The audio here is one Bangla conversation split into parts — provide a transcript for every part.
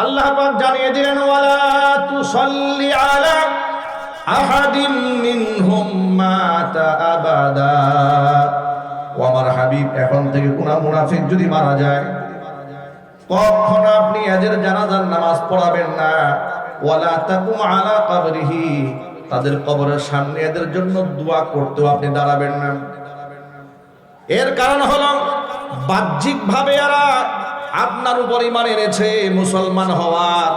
আল্লাহ পাক জানিয়ে দিলেন, ওয়ালা তুসাল্লি আলা আহাদিন মিনহুম মাতা আবাদা। ও হাবিব, এখন থেকে কোন মুনাফিক যদি মারা যায়, কখনো আপনি এদের জানাজার নামাজ পড়াবেন না। ওয়ালা তাকুম আলা কবরিহি, তাদের কবরের সামনে এদের জন্য দোয়া করতেও আপনি দাঁড়াবেন না। এর কারণ হলো বাহ্যিক ভাবে এরা আপনার উপর ইমান এনেছে, মুসলমান হওয়ার।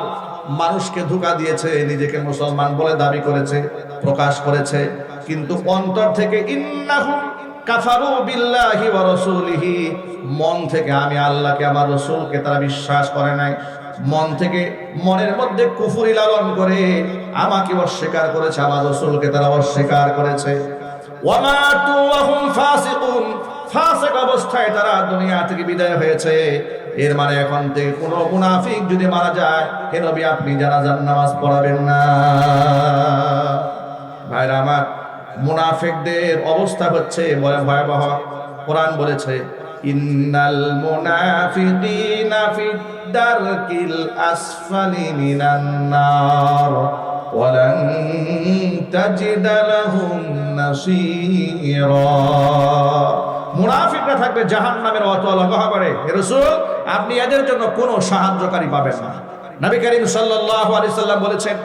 মানুষকে ধোকা দিয়েছে, নিজেকে মুসলমান বলে দাবি করেছে, প্রকাশ করেছে। কিন্তু অন্তর থেকে ইন্নাহুম কাফারু বিল্লাহি ওয়া রাসূলিহি। মন থেকে আমি আল্লাহকে, আমার রাসূলকে তারা বিশ্বাস করে নাই। মন থেকে মনের মধ্যে কুফরি লালন করে আমাকে অস্বীকার করেছে, আমার রাসূলকে তারা অস্বীকার করেছে। ফাসিকুন। ফাসিক অবস্থায় তারা দুনিয়া থেকে বিদায় হয়েছে। এর মানে এখন থেকে কোন মুনাফিক যদি মারা যায় হে নবী আপনি জানাজার নামাজ পড়াবেন না ভাইরা আমার মুনাফিকদের অবস্থা হচ্ছে বলে ভয়াবহ কোরআন বলেছে ইন্নাল মুনাফিকিনা ফিদ দারকিল আসফালি মিনান নার ولن تجد لهم نصيرا মুনাফিকরা থাকবে জাহান নামের অতল গহবরে রসুল আপনি এদের জন্য কোনো সাহায্যকারী পাবেন না। নবী করিম সাল্লাল্লাহু আলাইহি সাল্লাম বলেছেন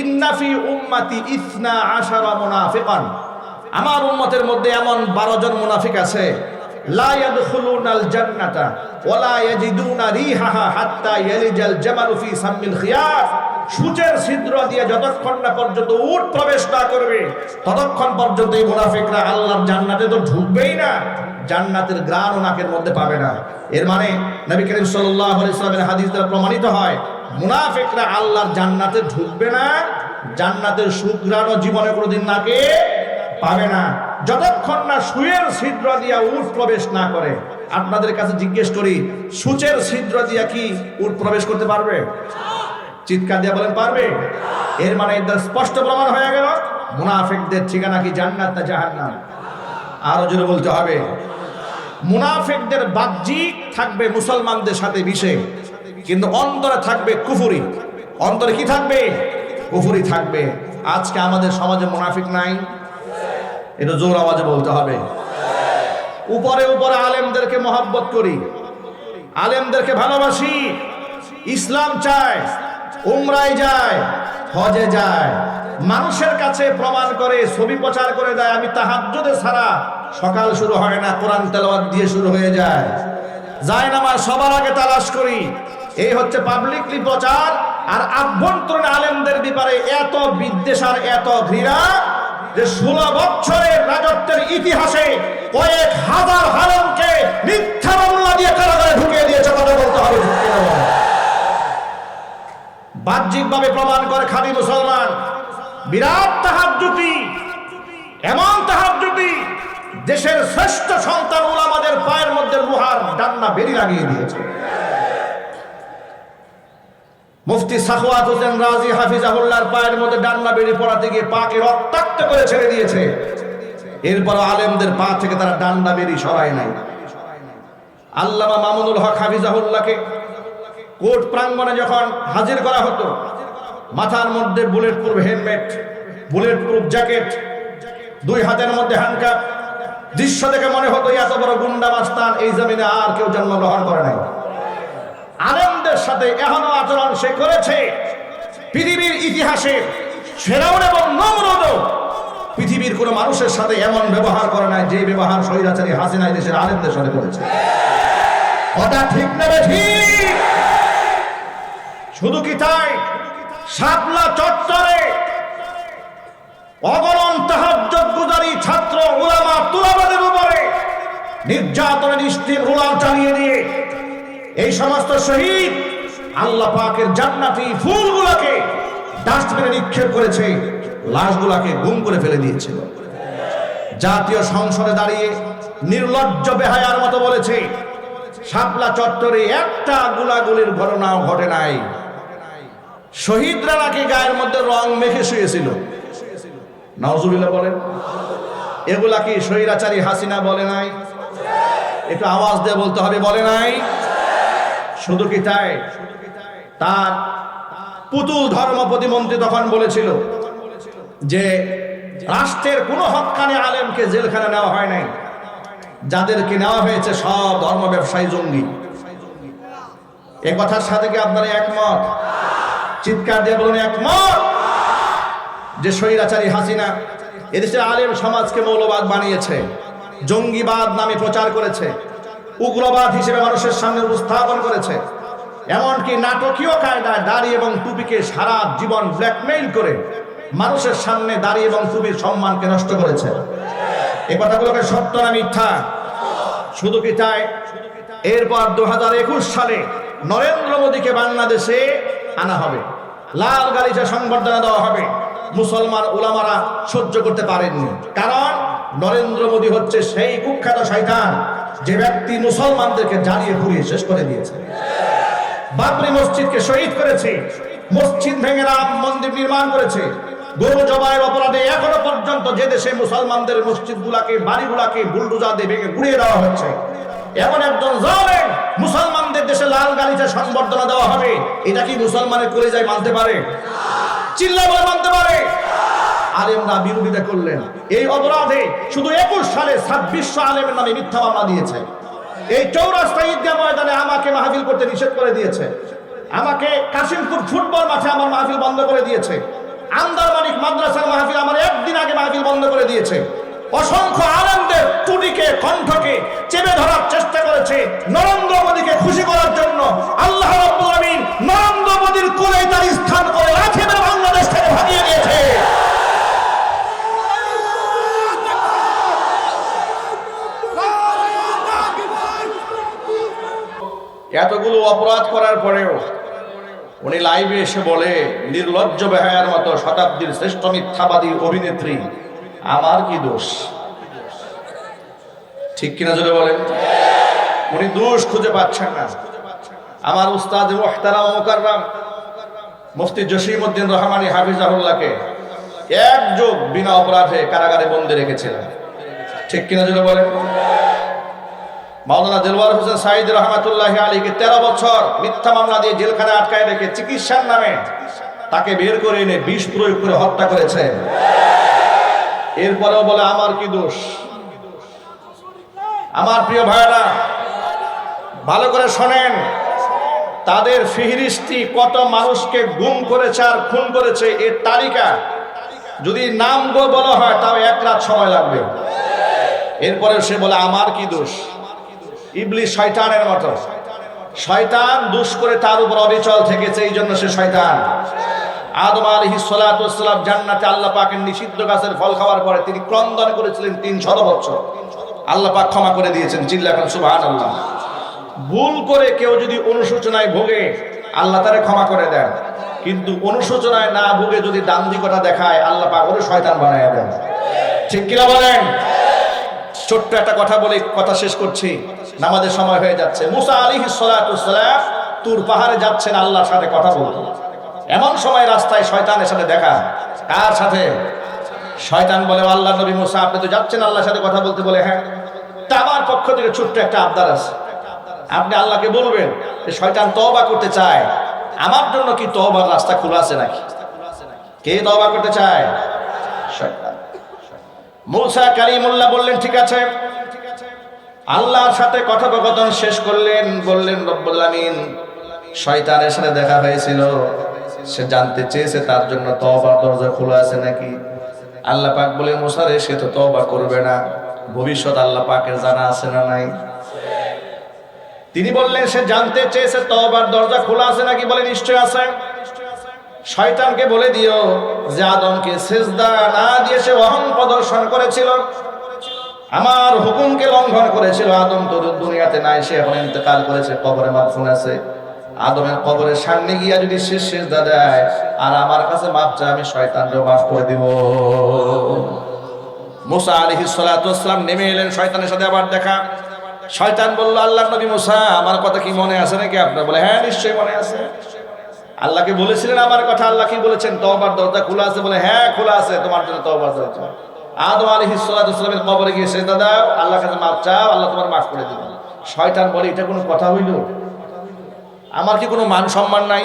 ইন্নাফি উম্মতি ইসনা আশারা মুনাফিকান। আমার উম্মতের মধ্যে এমন 12 জন মুনাফিক আছে, লা ইয়াদখুলুনাল জান্নাতা ওয়ালা ইয়াজিদুনা রিহাহা হাত্তা ইয়ালিজাল জামালু ফি সামিল খিয়ার। সূচের ছিদ্র দিয়ে যতক্ষণ না পর্যন্ত উট প্রবেশ না করবে, ততক্ষণ পর্যন্ত এই মুনাফিকরা আল্লাহর জান্নাতে তো ঢুকবেই না, জান্নাতের গ্রাণ নাকের মধ্যে পাবে না। এর মানে নবী করিম সাল্লামের হাদিস দ্বারা প্রমাণিত হয়, মুনাফিকরা আল্লাহর জান্নাতে ঢুকবে না, জান্নাতের সুগ্রাণ জীবনে কোনোদিন নাকে পাবে না। যতক্ষণ না সুয়ের ছিদ্র দিয়া উট প্রবেশ না করে, আপনাদের কাছে জিজ্ঞেস করি, সূচের ছিদ্র দিয়া কি উট প্রবেশ করতে পারবে? চিৎকার দিয়ে বলেন, পারবে? এর মানে এর স্পষ্ট প্রমাণ হয়ে গেল, মুনাফিকদের ঠিকানা কি জান্নাত না জাহান্নাম? আরও জোরে বলতে হবে। মুনাফিকদের বাহ্যিক থাকবে মুসলমানদের সাথে মিশে, কিন্তু অন্তরে থাকবে কুফুরি। অন্তরে কি থাকবে? কুফুরি থাকবে। আজকে আমাদের সমাজে মুনাফিক নাই। এটা জোর আওয়াজে বলতে হবে। উপরে উপরে আলেমদেরকে মহাব্বত করি। আলেমদেরকে ভালোবাসি। ইসলাম চায়। উমরায় যায়, হজে যায়। মানুষের কাছে প্রমাণ করে, ছবি প্রচার করে দেয়, আমি তাহাজ্জুদে ছাড়া সকাল শুরু হয় না, কোরআন তেলাওয়াত দিয়ে শুরু হয়ে যায়। যায় না আমার, সবার আগে তালাশ করি। এই হচ্ছে পাবলিকলি প্রচার, আর আভ্যন্তরীণ আলেমদের ব্যাপারে এত বিদ্বেষ আর এত ঘৃণা যে ষোলো বছরের রাজত্বের ইতিহাসে কয়েক হাজার হারমকে মিথ্যা মামলা দিয়ে কারাগারে ঢুকিয়ে দিয়েছে কথা বলতে হবে ঠিক কিনা বলেন? বাহ্যিকভাবে প্রমাণ করে খাঁটি মুসলমান। বিরাট তাহাজ্জুতি, এমন তাহাজ্জুতি, দেশের শ্রেষ্ঠ সন্তান ওলামাদের পায়ের মধ্যে লোহার ডান্না বেরি লাগিয়ে দিয়েছে। মুফতি সাখওয়াত হোসেন রাজি হাফিজাহুল্লাহর পায়ের মধ্যে ডান্না বেরি পড়াতে গিয়ে পাকে রক্তাক্ত করে ছেড়ে দিয়েছে। এরপর আলেমদের পা থেকে তারা ডান্ডা বেরি সরায় নাই। আল্লামা মামুনুল হক হাফিজাহুল্লাহকে কোর্ট প্রাঙ্গণে যখন হাজির করা হতো, মাথার মধ্যে bullet proof helmet bullet proof jacket দুই হাতের মধ্যে হ্যান্ডকাপ দৃশ্য দেখে মনে হতো, এত বড় গুন্ডা মাস্তান এই জমিনে আর কেউ জন্মগ্রহণ করে নাই। আনন্দের সাথে এখনও আচরণ সে করেছে। পৃথিবীর ইতিহাসে ফেরাউন এবং নমরুদ পৃথিবীর কোনো মানুষের সাথে এমন ব্যবহার করে নাই যে ব্যবহার স্বৈরাচারী হাসিনা এই দেশের আনন্দের সাথে করেছে। কথা ঠিক নেবে ঠিক? শুধু কি তাই? শাপলা চত্বরে অগণন তাহাজ্জুদ গুজারি ছাত্র ওলামা তুলাবাদের উপরে নির্যাতনের স্টিম রোলার চালিয়ে দিয়ে এই সমস্ত শহীদ আল্লাহ পাকের জান্নাতি ফুলগুলোকে ডাস্টবিনে নিক্ষেপ করেছে, লাশগুলাকে গুম করে ফেলে দিয়েছিল জাতীয় সংসদে দাঁড়িয়ে নির্লজ্জ বেহায়ার মতো বলেছে, শাপলা চত্বরে একটা গুলাগুলির ঘটনাও ঘটে নাই। শহীদরা নাকি গায়ের মধ্যে রং মেখে শুয়েছিল? নজরুল্লাহ বলেন। এগুলা কি স্বৈরাচারী হাসিনা বলে নাই? একটু আওয়াজ দিয়ে বলতে হবে, বলে নাই? শুধু কি তাই? তার পুতুল ধর্ম প্রতিমন্ত্রী তখন বলেছিল যে রাষ্ট্রের কোনো হকানি আলেমকে জেলখানে নেওয়া হয় নাই। যাদেরকে নেওয়া হয়েছে সব ধর্ম ব্যবসায়ী জঙ্গি। এ কথার সাথে কি আপনারা একমত? চিৎকার দিয়ে বলুন, একমত? যে স্বৈরাচারী হাসিনা এদেশে আলেম সমাজকে মৌলবাদ বানিয়েছে, জঙ্গিবাদ নামে প্রচার করেছে, উগ্রবাদ হিসেবে মানুষের সামনে উপস্থাপন করেছে, এমনকি নাটকীয় কায়দায় দাড়ি এবং টুপিকে সারা জীবন ব্ল্যাকমেইল করে মানুষের সামনে দাড়ি এবং টুপির সম্মানকে নষ্ট করেছে। এই কথাগুলোকে সত্য না মিথ্যা? শুধু কি তাই? এরপর দু হাজার একুশ সালে নরেন্দ্র মোদীকে বাংলাদেশে আনা হবে। লাল গালিচা সংবর্ধনা দেওয়া হবে। মুসলমান ওলামারা সহ্য করতে পারেননি কারণ নরেন্দ্র মোদী হচ্ছে সেই কুখ্যাত শয়তান যে ব্যক্তি মুসলমানদেরকে জ্বালিয়ে পুড়িয়ে শেষ করে দিয়েছে। বাবরি মসজিদকে শহীদ করেছে। মসজিদ ভেঙে রাম মন্দির নির্মাণ করেছে। গরু জবাইয়ের অপরাধে এখনও পর্যন্ত যে দেশে মুসলমানদের মসজিদ গুলাকে বাড়ি গুলাকে বুলডুজা দিয়ে ভেঙে গুড়িয়ে দেওয়া হচ্ছে, এমন একজন জালেম মুসলমানদের দেশে লাল গালিচা সংবর্ধনা দেওয়া হবে, এটা কি মুসলমানের করে যায় মানতে পারে? চিল্লা বলে মানতে পারে? আলেমরা বিরোধিতা করলেন। এই অপরাধে শুধু একুশ সালে ছাব্বিশশো আলেমের নামে মিথ্যা মামলা দিয়েছে। এই চৌরাস্তা ঈদগাহ ময়দানে আমাকে মাহফিল করতে নিষেধ করে দিয়েছে। আমাকে কাশিমপুর ফুটবল মাঠে আমার মাহফিল বন্ধ করে দিয়েছে। আন্দারমানিক মাদ্রাসার মাহফিল আমার একদিন আগে মাহফিল বন্ধ করে দিয়েছে। অসংখ্য আনন্দের টুটিকে, কণ্ঠকে চেপে ধরার চেষ্টা করেছে। নরেন্দ্র মোদীকে খুশি করার জন্য আল্লাহ রাব্বুল নরেন্দ্র মোদীর কোলে তার স্থান করে রাখিবের বাংলাদেশ থেকে ভাগিয়ে দিয়েছে। এতগুলো অপরাধ করার পরেও উনি লাইভে এসে বলে, নির্লজ্জ বেহায়ার মতো শতাব্দীর শ্রেষ্ঠ মিথ্যাবাদী অভিনেত্রী, আমার কি দোষ? ঠিক কিনা জোরে বলেন? উনি দোষ খুঁজে পাচ্ছেন না। আমার উস্তাদ মোকাররাম, মুফতি জসিমউদ্দিন রহমানী হাফিজাহুল্লাহকে এক যুগ বিনা অপরাধে কারাগারে বন্দি রেখেছিলেন। ঠিক কিনা জোরে বলেন? মাওলানা দিলওয়ার হোসেন সাইদ রহমাতুল্লাহ আলীকে তেরো বছর মিথ্যা মামলা দিয়ে জেলখানে আটকায় রেখে চিকিৎসার নামে তাকে বের করে এনে বিষ প্রয়োগ করে হত্যা করেছে। এরপরেও বলে, আমার কি দোষ? আমার প্রিয় ভাইরা ভালো করে শোনেন, তাদের ফিহরিস্তি কত মানুষকে গুম করেছে আর খুন করেছে, এর তালিকা যদি নাম বলা হয়, তাও এক রাত সময় লাগবে। এরপরে সে বলে, আমার কি দোষ? ইবলি শয়তানের মতো। শয়তান দুষ করে তার উপর অবিচল থেকেছে, এই জন্য সে শয়তান। আদম আলহি সালাম জান্নাতে আল্লাহ পাকের নিষিদ্ধ গাছের ফল খাওয়ার পরে তিনি ক্রন্দন করেছিলেন তিন শত বছর। আল্লাহ পাক ক্ষমা করে দিয়েছেন চিল্লা এখন সুবাহ আল্লাহ ভুল করে কেউ যদি অনুশোচনায় ভোগে, আল্লাহ তারে ক্ষমা করে দেন। কিন্তু অনুশোচনায় না ভুগে যদি দান্দিকতা দেখায়, আল্লাহ পাক ওরে শয়তান বানায় দেন। ঠিক কিনা বলেন? ছোট্ট একটা কথা বলে কথা শেষ করছি। নামাজের সময় হয়ে যাচ্ছে। মুসা আলী সালাম তুর পাহাড়ে যাচ্ছেন, আল্লাহর সাথে কথা বলতে। এমন সময় রাস্তায় শয়তানের সাথে দেখা। কার সাথে? শয়তান বলে আল্লাহ নবী মুসা, আপনি তো যাচ্ছেন আল্লাহর সাথে কথা বলতে বলে। হ্যাঁ। তা আমার পক্ষ থেকে ছোট্ট একটা আবদার আছে। আপনি আল্লাহকে বলবেন যে, শয়তান তওবা করতে চায়। আমার জন্য কি তওবার রাস্তা খোলা আছে নাকি? কে তওবা করতে চায়? মুসা কালিমুল্লাহ বললেন, ঠিক আছে। আল্লাহর সাথে কথোপকথন শেষ করলেন, বললেন, রব্বুল আমিন। শয়তানের সাথে দেখা হয়েছিল। সে জানতে চেয়েছে তার জন্য তওবার দরজা খোলা আছে নাকি। আল্লাহ পাক বলে মুসারে সে তো তওবা করবে না। ভবিষ্যৎ আল্লাহ পাকের জানা আছে না নাই? তিনি বললেন, সে জানতে চেয়েছে তওবার দরজা খোলা আছে নাকি বলে নিশ্চয় আছে। শয়তানকে বলে দিও যে আদমকে সেজদা না দিয়ে সে অহং প্রদর্শন করেছিল। আমার হুকুমকে লঙ্ঘন করেছিল। আদম তো দুনিয়াতে নাই, সে এখন ইন্তেকাল করেছে, কবরে মাফুন আছে। আদমের কবরের সামনে গিয়া যদি শেষ সেজদা দেয়, আর আমার কাছে মাপ চায়, আমি শয়তানকে মাফ করে দিব। মুসা আলাইহিস সালাতু ওয়াসসালাম নেমে এলেন শয়তানের সাথে আবার দেখা। শয়তান বলল আল্লাহ নবী মুসা, আমার কথা কি মনে আছে নাকি? আপনার বলে হ্যাঁ নিশ্চয়ই মনে আছে। আল্লাহকে বলেছিলেন আমার কথা, আল্লাহ কি বলেছেন? তওবার দরজা খোলা আছে বলে হ্যাঁ খোলা আছে, তোমার জন্য তওবার দরজা। আদম আলী হিসালামের কবরে গিয়ে সে দাদা আল্লাহ কাছে মাফ চাও, আল্লাহ তোমার মাফ করে দিবেন। শয়তান বলে, এটা কোনো কথা হইল? আমার কি কোনো মান সম্মান নাই?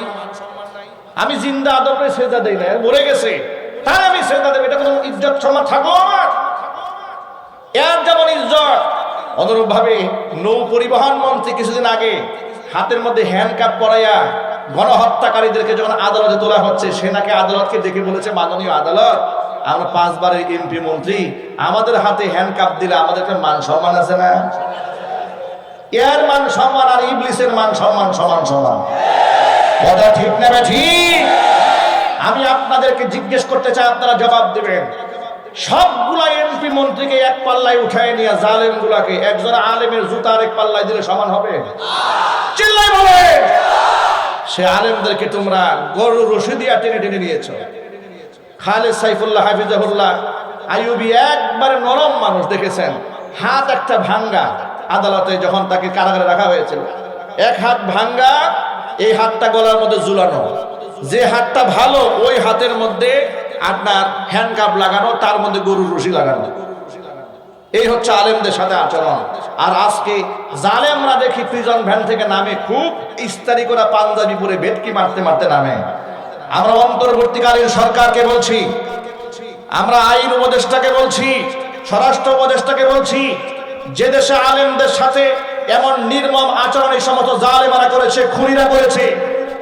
আমি জিন্দা আদবে সেজা দেই না মরে গেছে। তাই আমি সেজা দেব, এটা কোনো ইজ্জত সম্মান থাকল আমার? এর যেমন ইজ্জত অনুরূপ ভাবে নৌ পরিবহন মন্ত্রী কিছুদিন আগে হাতের মধ্যে হ্যান্ড কাপ পরাইয়া গণহত্যাকারীদেরকে যখন আদালতে তোলা হচ্ছে সেনাকে আদালতকে ডেকে বলেছে, মাননীয় আদালত, আমরা পাঁচবারের এমপি মন্ত্রী, আমাদের হাতে হ্যান্ডকাপ দিলে আমাদের মান সম্মান আছে না? এর মান সম্মান আর ইবলিসের মান সম্মান সমান সমান। কথা ঠিক নেবে ঠিক? আমি আপনাদেরকে জিজ্ঞেস করতে চাই, আপনারা জবাব দেবেন। সবগুলা এমপি মন্ত্রীকে এক পাল্লায় উঠায় নিয়ে জালেম গুলাকে একজন আলেমের জুতার এক পাল্লায় দিলে সমান হবে? চিল্লাই বলে সে আলেমদেরকে তোমরা গরু রশি দিয়া টেনে টেনে নিয়েছো। খালেদ সাইফুল্লাহ হাফিজাহুল্লাহ আইয়ুবি একবারে নরম মানুষ দেখেছেন। হাত একটা ভাঙ্গা আদালতে যখন তাকে কারাগারে রাখা হয়েছিল। এক হাত ভাঙ্গা, এই হাতটা গলার মধ্যে ঝুলানো। যে হাতটা ভালো, ওই হাতের মধ্যে আপনার হ্যান্ডকাপ লাগানো, তার মধ্যে গরুর রশি লাগানো। এই হচ্ছে আলেমদের সাথে আচরণ। আর আজকে জালেমরা দেখি প্রিজন ভ্যান থেকে নামে, খুব ইস্তারি করা পাঞ্জাবি পরে ভেটকি মারতে মারতে নামে। আমরা অন্তর্বর্তীকালীন সরকারকে বলছি, আমরা আইন উপদেষ্টাকে বলছি, স্বরাষ্ট্র উপদেষ্টাকে বলছি, যে দেশে আলেমদের সাথে এমন নির্মম আচরণ এই সমস্ত জালেমারা করেছে, খুনিরা করেছে,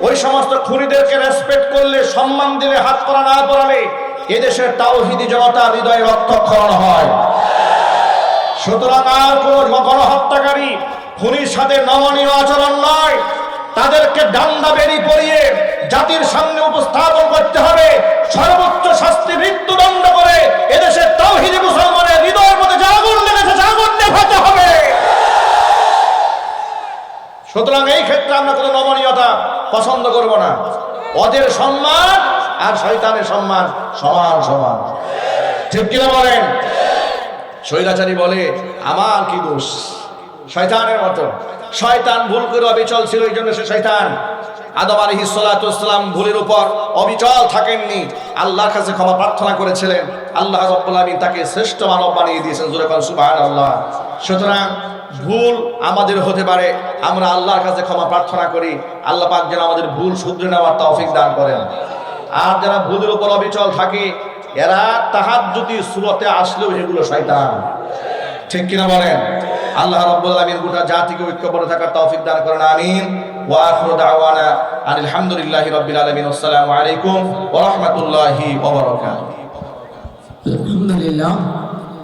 ওই সমস্ত খুনিদেরকে রেসপেক্ট করলে, সম্মান দিলে, হাত করা না পড়ালে এদেশের তাওহিদি জনতা হৃদয়ে রক্তক্ষরণ হয়। সুতরাং আর কোন গণহত্যাকারী খুনির সাথে নমনীয় আচরণ নয়। তাদেরকে ডান্ডা বেরি পরিয়ে জাতির সামনে উপস্থাপন করতে হবে। সর্বোচ্চ শাস্তি মৃত্যুদণ্ড করে এদেশের তাওহিদি মুসলমানের হৃদয়ের মধ্যে জাগুন লেগেছে, জাগুন নেভাতে হবে। সুতরাং এই ক্ষেত্রে আমরা কোনো নমনীয়তা পছন্দ করব না। ওদের সম্মান আর শয়তানের সম্মান সমান সমান। ঠিক কিনা বলেন? স্বৈরাচারী বলে, আমার কি দোষ? শয়তানের মতো। শয়তান ভুল করে অবিচল ছিল, এই জন্য সে শয়তান। আদম আলী হিসালাম ভুলের উপর অবিচল থাকেননি। আল্লাহর কাছে ক্ষমা প্রার্থনা করেছিলেন। আল্লাহ তাকে শ্রেষ্ঠ মানব বানিয়ে দিয়েছেন, জোরে পান সুবহান আল্লাহ সুতরাং ভুল আমাদের হতে পারে, আমরা আল্লাহর কাছে ক্ষমা প্রার্থনা করি। আল্লাহ পাক যেন আমাদের ভুল শুধরে নেওয়ার তৌফিক দান করেন। আর যারা ভুলের উপর অবিচল থাকে এরা তাহার যদি সুরতে আসলেও এগুলো শয়তান। ঠিক কিনা বলেন? আল্লাহ রাব্বুল আলামিন গোটা জাতিকে ঐক্যবদ্ধ থাকার তৌফিক দান করেন, আমিন। ওয়া আখিরু দাওয়ানা আলহামদুলিল্লাহি রাব্বিল আলামিন, আসসালামু আলাইকুম ওয়া আলহামদুলিল্লাহ।